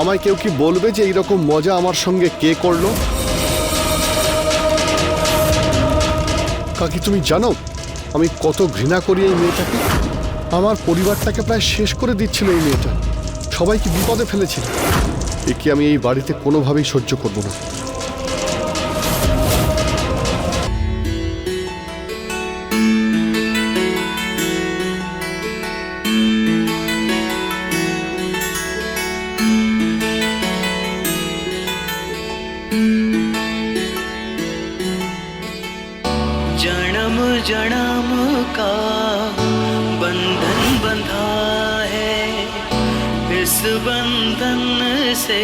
আমায় কেউ কি বলবে যে এইরকম মজা আমার সঙ্গে কে করল? কাকি, তুমি জানো, আমি কত ঘৃণা করি এই মেয়েটাকে। আমার পরিবারটাকে প্রায় শেষ করে দিচ্ছিল এই মেয়েটা। সবাইকে বিপদে ফেলেছিল। একে আমি এই বাড়িতে কোনোভাবেই সহ্য করব না। जन्म का बंधन बंधा है। इस बंधन से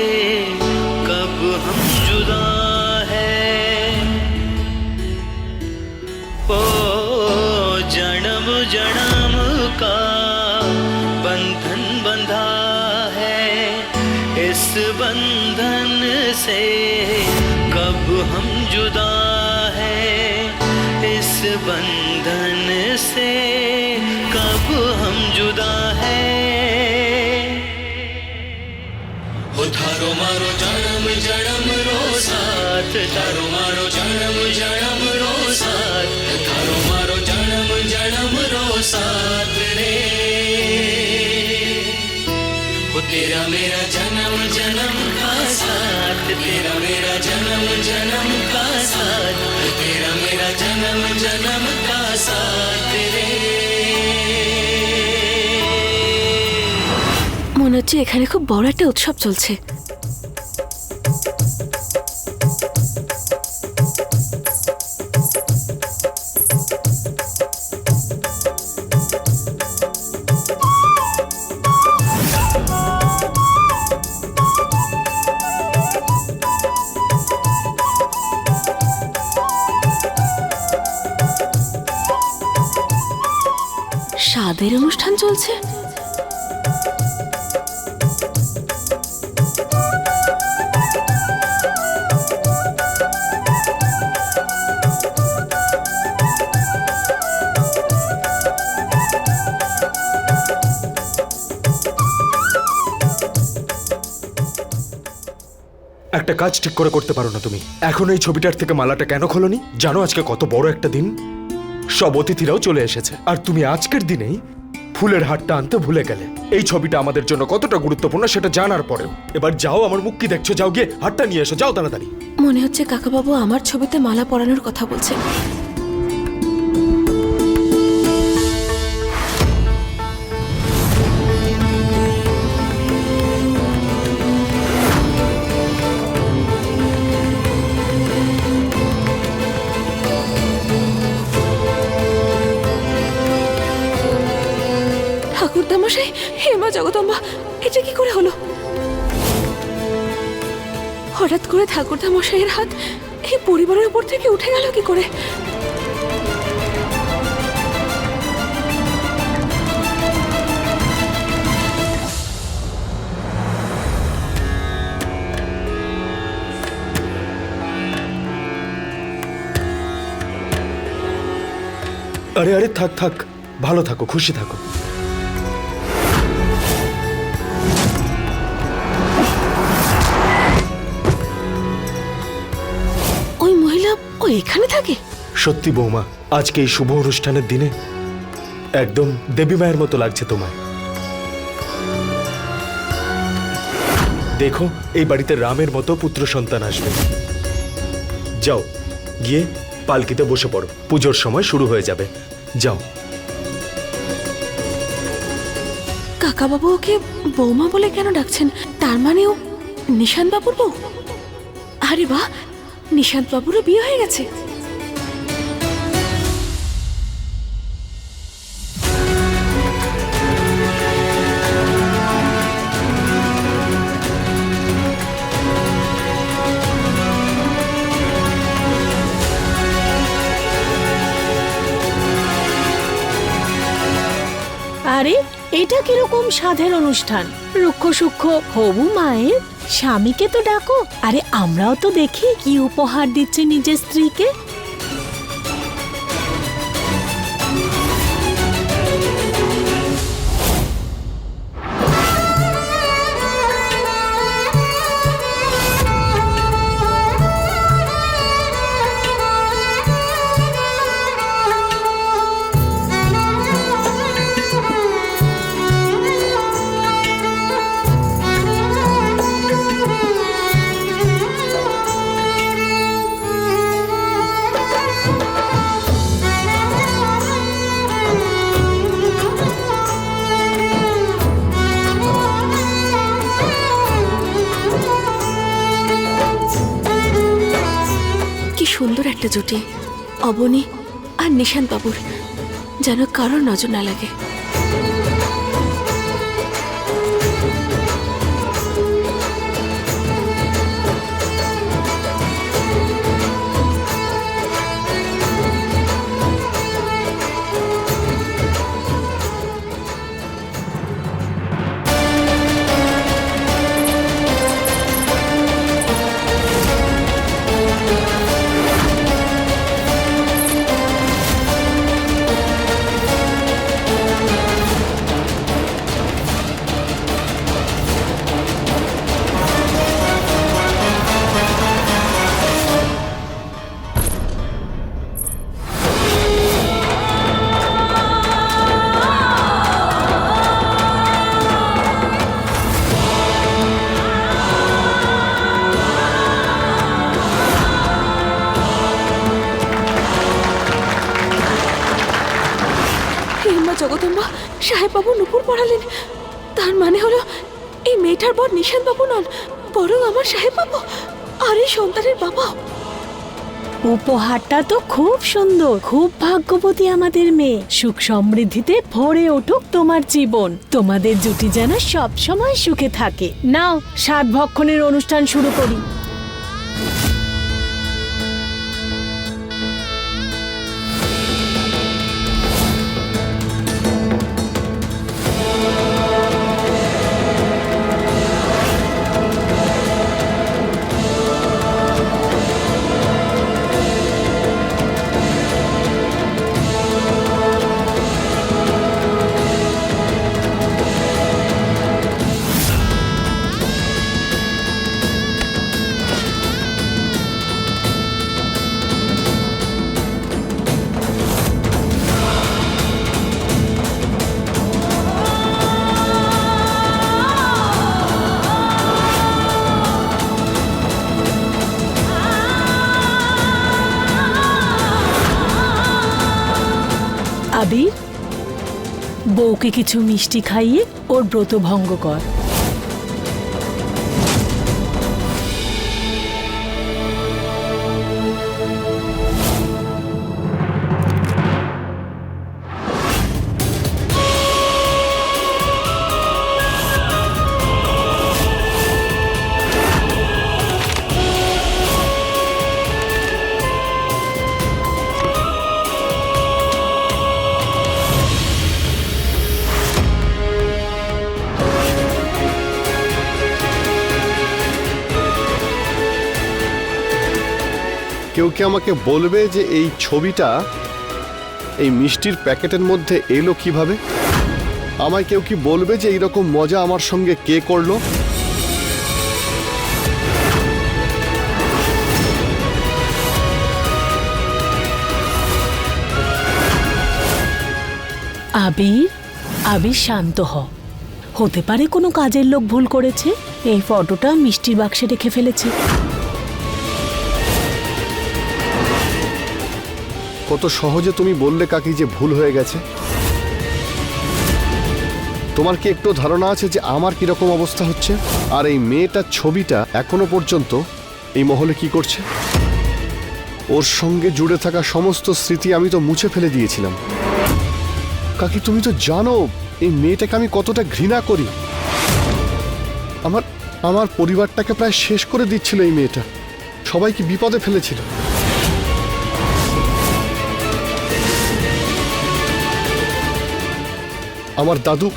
हो थारो मारो जन्म जन्म रो साथ थारो मारो जन्म जन्म रो साथ थारो मारो जन्म जन्म रो साथ रे हो तेरा मेरा जन्म जन्म का साथ तेरा मेरा जन्म जन्म का साथ तेरा मेरा जन्म जन्म का साथ रे মনে হচ্ছে এখানে খুব বড় একটা উৎসব চলছে স্বাদের অনুষ্ঠান চলছে। একটা কাজ ঠিক করে করতে পারো না তুমি। এখন এই ছবিটার থেকে মালাটা কেন খোলনি? জানো আজকে কত বড় একটা দিন? সব অতিথিরাও চলে এসেছে। আর তুমি আজকের দিনেই ফুলের হারটা আনতে ভুলে গেলে। এই ছবিটা আমাদের জন্য কতটা গুরুত্বপূর্ণ সেটা জানার পরেও। এবার যাও আমার মুখ কি দেখছ, যাও গিয়ে হারটা নিয়ে এসো, যাও তাড়াতাড়ি। মনে হচ্ছে কাকাবাবু আমার ছবিতে মালা পরানোর কথা বলছে হঠাৎ করে ঠাকুরদা মশাইয়ের হাত এই পরিবারের উপর থেকে উঠে গেল কি করে? আরে আরে, থাক থাক। ভালো থাকো, খুশি থাকো। ও এখানে থাকে? সত্যি বৌমা আজকে এই শুভ অনুষ্ঠানের দিনে একদম দেবী মায়ের মতো লাগছে তোমায়। দেখো এই বাড়িতে রামের মতো পুত্র সন্তান আসবে। যাও গিয়ে পালকিতে বসে পড়ো। পুজোর সময় শুরু হয়ে যাবে। যাও। কাকাবাবু ওকে বৌমা বলে কেন ডাকছেন? তার মানে ও নিশান্ত বাবুর বউ? আরে বাহ! নিশান্ত বাবুরও বিয়ে হয়ে গেছে। আরে এটা কীরকম সাধের অনুষ্ঠান? রুক্ষ সূক্ষ্ম হবু মায়ের? স্বামীকে তো ডাকো। আরে আমরাও তো দেখি কি উপহার দিচ্ছে নিজের স্ত্রীকে। একটা জুটি অবনী আর নিশান বাবুর যেন কারোর নজর না লাগে। বর নিশান বাবু নন, বরং আমার সাহেব বাবু আর এই সন্তানের বাবা। উপহারটা তো খুব সুন্দর, খুব ভাগ্যবতী আমাদের মেয়ে। সুখ সমৃদ্ধিতে ভরে উঠুক তোমার জীবন। তোমাদের জুটি যেন সব সময় সুখে থাকে। নাও, সাত ভক্ষণের অনুষ্ঠান শুরু করি। বউকে কিছু মিষ্টি খাইয়ে ওর ব্রত ভঙ্গ কর। কেউ কি আমাকে বলবে যে এই ছবিটা, এই মিষ্টির প্যাকেটের মধ্যে এলো কীভাবে? আমায় কেউ কি বলবে যে এইরকম মজা আমার সঙ্গে কে করল? আবির আবির শান্ত হ। হতে পারে কোনো কাজের লোক ভুল করেছে? এই ফটোটা মিষ্টির বাক্সে রেখে ফেলেছে। কত সহজে তুমি বললে কাকি যে ভুল হয়ে গেছে? তোমার কি একটু ধারণা আছে যে আমার কীরকম অবস্থা হচ্ছে? আর এই মেয়েটার ছবিটা এখনও পর্যন্ত এই মহলে কি করছে? ওর সঙ্গে জুড়ে থাকা সমস্ত স্মৃতি আমি তো মুছে ফেলে দিয়েছিলাম। কাকি, তুমি তো জানো, এই মেয়েটাকে আমি কতটা ঘৃণা করি। আমার আমার পরিবারটাকে প্রায় শেষ করে দিচ্ছিল এই মেয়েটা। সবাইকে বিপদে ফেলেছিল। আমার দাদু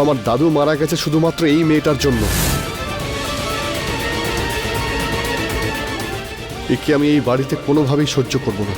আমার দাদু মারা গেছে শুধুমাত্র এই মেয়েটার জন্য। একে আমি এই বাড়িতে কোনোভাবেই সহ্য করব না।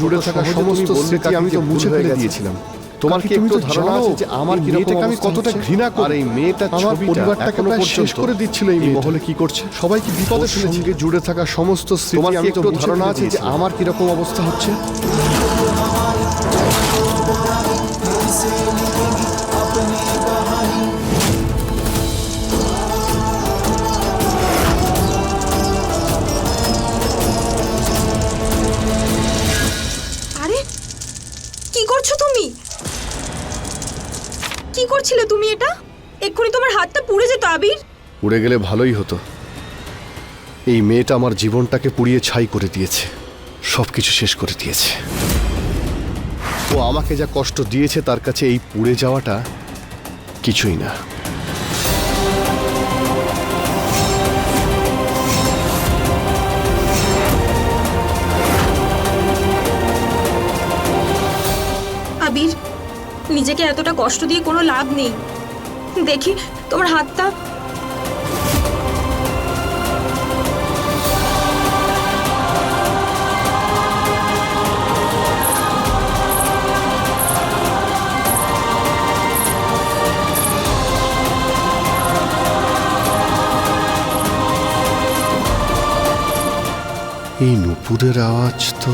জুড়ে থাকা সমস্ত স্মৃতি আমি তো মুছে ফেলে দিয়েছিলাম। তোমার কি একটু তো ধারণা আছে যে আমার কি রকম মেয়েটাকে আমি কতটা ঘৃণা করি। আর এই মেয়েটা আমার পরিবারটাকে প্রায় শেষ করে দিচ্ছিল এই মহলে কি করছে? সবাই কি বিপদের সঙ্গে জুড়ে থাকা সমস্ত স্মৃতি তোমার কি আমি তো একটু ধারণা আছে যে আমার কি রকম অবস্থা হচ্ছে? করছিলে তুমি এটা? এক্ষুনি তোমার হাতটা পুড়ে যেত, আবির। পুড়ে গেলে ভালোই হতো। এই মেয়েটা আমার জীবনটাকে পুড়িয়ে ছাই করে দিয়েছে। সব কিছু শেষ করে দিয়েছে। ও আমাকে যা কষ্ট দিয়েছে তার কাছে এই পুড়ে যাওয়াটা কিছুই না। নিজেকে এতটা কষ্ট দিয়ে কোনো লাভ নেই। দেখি তোমার হাতটা? এই নুপুরের আওয়াজ তো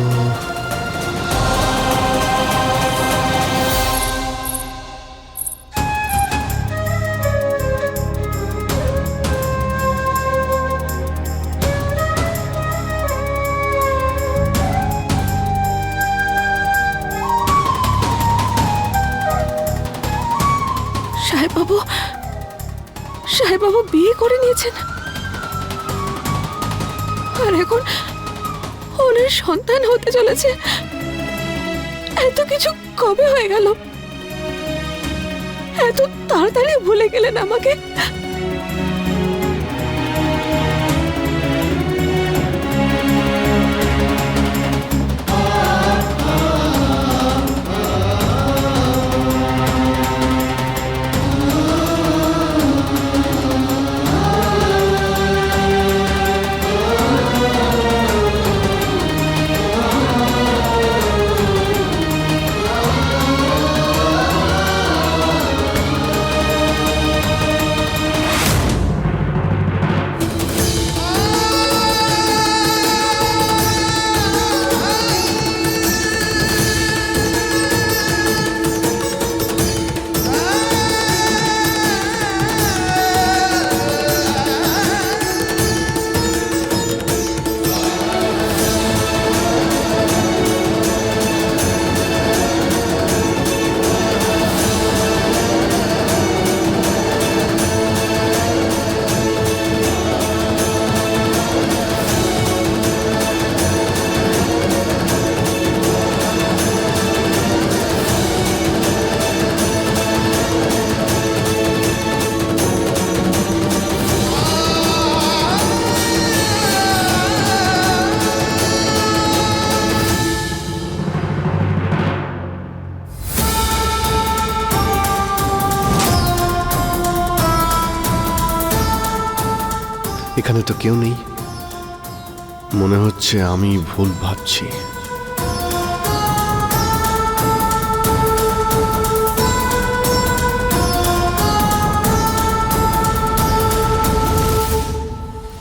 বিয়ে করে নিয়েছেন। আর এখন ওনার সন্তান হতে চলেছে। এত কিছু কবে হয়ে গেল? এত তাড়াতাড়ি ভুলে গেলেন আমাকে? এখানে তো কেউ নেই। মনে হচ্ছে আমি ভুল ভাবছি।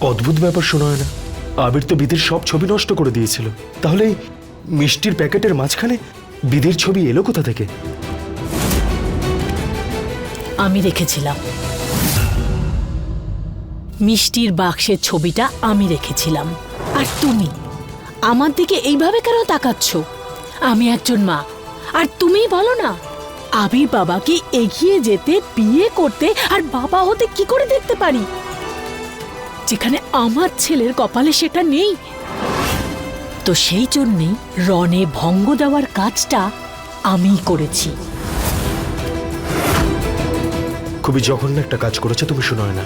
অদ্ভুত ব্যাপার শোনা হয় না আবির তো বিধির সব ছবি নষ্ট করে দিয়েছিল। তাহলে মিষ্টির প্যাকেটের মাঝখানে বিধির ছবি এলো কোথা থেকে? আমি রেখেছিলাম। মিষ্টির বাক্সের ছবিটা আমি রেখেছিলাম। আর তুমি? আমার দিকে এইভাবে কেন তাকাচ্ছ? আমি একজন মা। আর তুমি বলো না, আবির বাবাকে এগিয়ে যেতে, বিয়ে করতে আর বাবা হতে কি করে দেখতে পারি? যেখানে আমার ছেলের কপালে সেটা নেই। তো সেই জন্যেই রনে ভঙ্গ দেওয়ার কাজটা আমিই করেছি। খুবই জঘন্য একটা কাজ করেছে, তুমি শোনো না।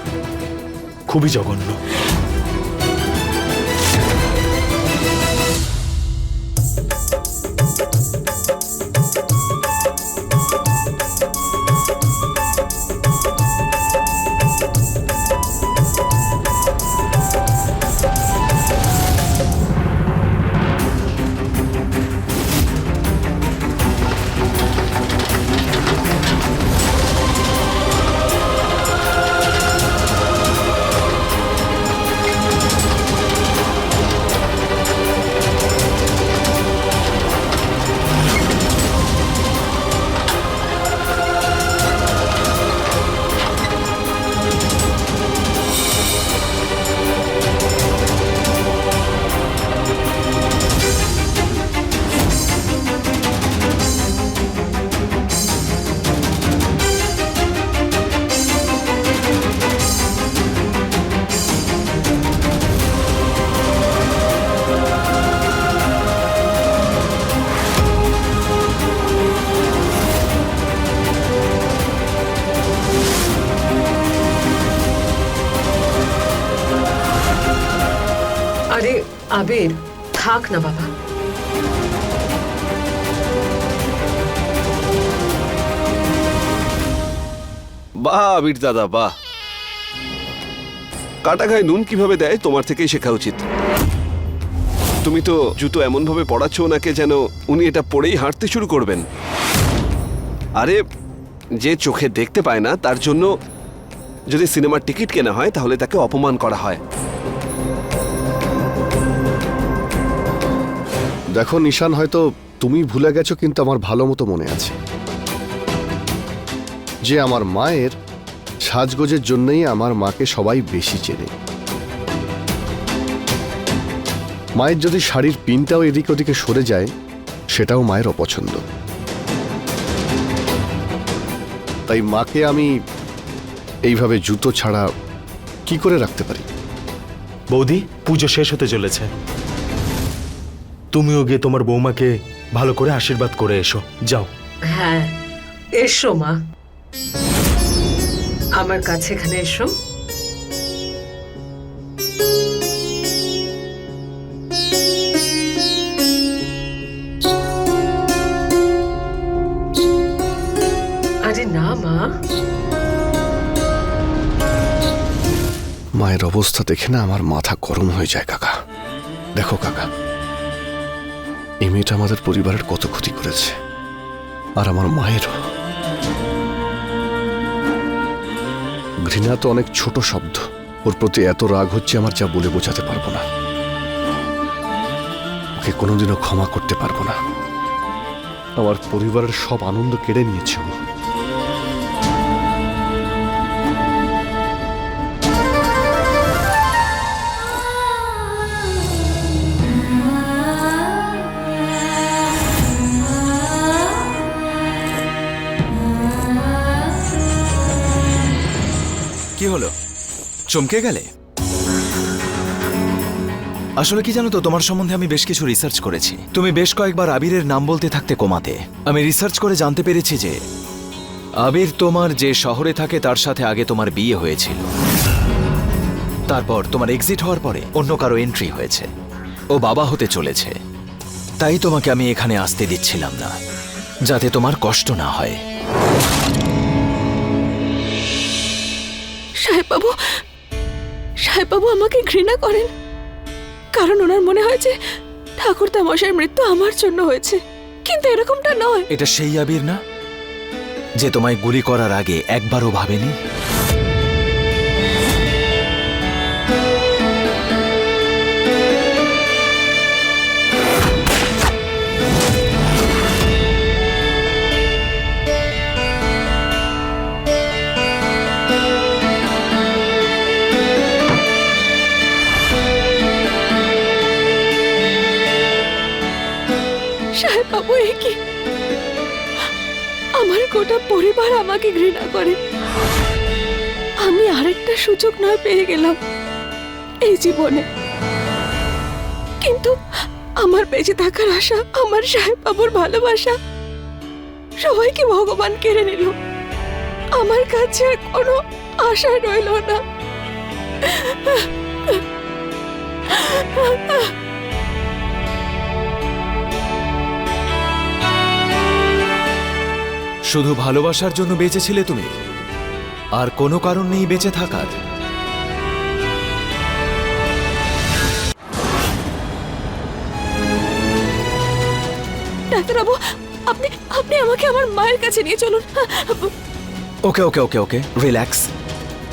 খুবই জঘন্য। আবির থাক না বাবা। বাহ, আবির দাদা, বাহ। কাটা গায়ে নুন কীভাবে দেয় তোমার থেকেই শেখা উচিত। তুমি তো জুতো এমন ভাবে পড়াচ্ছ ওনাকে যেন উনি এটা পরেই হাঁটতে শুরু করবেন। আরে, যে চোখে দেখতে পায় না, তার জন্য যদি সিনেমার টিকিট কেনা হয়, তাহলে তাকে অপমান করা হয়। দেখো, নিশান, হয়তো তুমি ভুলে গেছো, কিন্তু আমার ভালো মতো মনে আছে। যে আমার মায়ের সাজগোজের জন্যই আমার মাকে সবাই বেশি চেনে। মায়ের যদি শাড়ির পিনটাও এদিক ওদিকে সরে যায়, সেটাও মায়ের অপছন্দ। তাই মাকে আমি এইভাবে জুতো ছাড়া কি করে রাখতে পারি? বৌদি, পুজো শেষ হতে চলেছে। তুমিও গিয়ে তোমার বৌমাকে ভালো করে আশীর্বাদ করে এসো। যাও। হ্যাঁ এসো মা। আমার কাছে এখানে এসো। আরে না মা। মায়ের অবস্থা দেখে না আমার মাথা গরম হয়ে যায় কাকা। দেখো কাকা এই মেয়েটা আমাদের পরিবারের কত ক্ষতি করেছে। আর আমার মায়েরও। ঘৃণা তো অনেক ছোট শব্দ। ওর প্রতি এত রাগ হচ্ছে আমার যা বলে বোঝাতে পারব না। ওকে কোনোদিনও ক্ষমা করতে পারব না। আমার পরিবারের সব আনন্দ কেড়ে নিয়েছে ও। কি হলো? চমকে গেলে? আসলে কি জানো তো, তোমার সম্বন্ধে আমি বেশ কিছু রিসার্চ করেছি। তুমি বেশ কয়েকবার আবিরের নাম বলতে থাকতে কমাতে। আমি রিসার্চ করে জানতে পেরেছি যে, আবির তোমার যে শহরে থাকে, তার সাথে আগে তোমার বিয়ে হয়েছিল। তারপর তোমার এক্সিট হওয়ার পরে অন্য কারও এন্ট্রি হয়েছে। ও বাবা হতে চলেছে। তাই তোমাকে আমি এখানে আসতে দিচ্ছিলাম না, যাতে তোমার কষ্ট না হয়। সাহেব বাবু আমাকে ঘৃণা করেন। কারণ ওনার মনে হয় যে ঠাকুর তামশার মৃত্যু আমার জন্য হয়েছে। কিন্তু এরকমটা নয়। এটা সেই আবির না? যে তোমায় গুলি করার আগে একবারও ভাবেনি? কি? আমার গোটা পরিবার আমাকে ঘৃণা করে। আমি আরেকটা সুযোগ নয় পেয়ে গেলাম এই জীবনে। কিন্তু আমার বেঁচে থাকার আশা, আমার সাহেব বাবুর ভালোবাসা, সবাইকে ভগবান কেড়ে নিল। আমার কাছে কোনো আশা রইল না। শুধু ভালোবাসার জন্য বেঁচেছিলে তুমি। আর কোনো কারণ নেই বেঁচে থাকার। ডাক্তারবাবু আপনি আপনি আমাকে আমার মায়ের কাছে নিয়ে চলুন। Okay okay okay okay relax.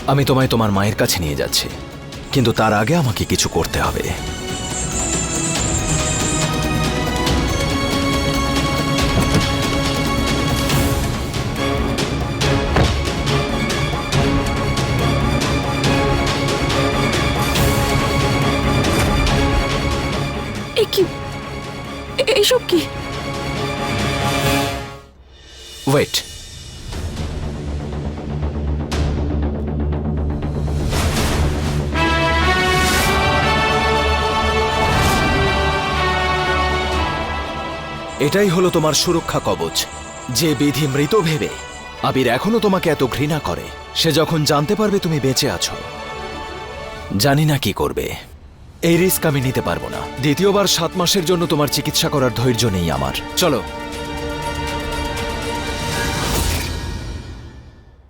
আমি তোমায় তোমার মায়ের কাছে নিয়ে যাচ্ছি। কিন্তু তার আগে আমাকে কিছু করতে হবে। কি? এইসব কি? ওয়েট এটাই হলো তোমার সুরক্ষা কবচ, যে বিধি মৃত ভেবে আবির এখনও তোমাকে এত ঘৃণা করে, সে যখন জানতে পারবে তুমি বেঁচে আছো। জানি না কি করবে। এই রিস্ক আমি নিতে পারব না। দ্বিতীয়বার সাত মাসের জন্য তোমার চিকিৎসা করার ধৈর্য নেই আমার। চলো।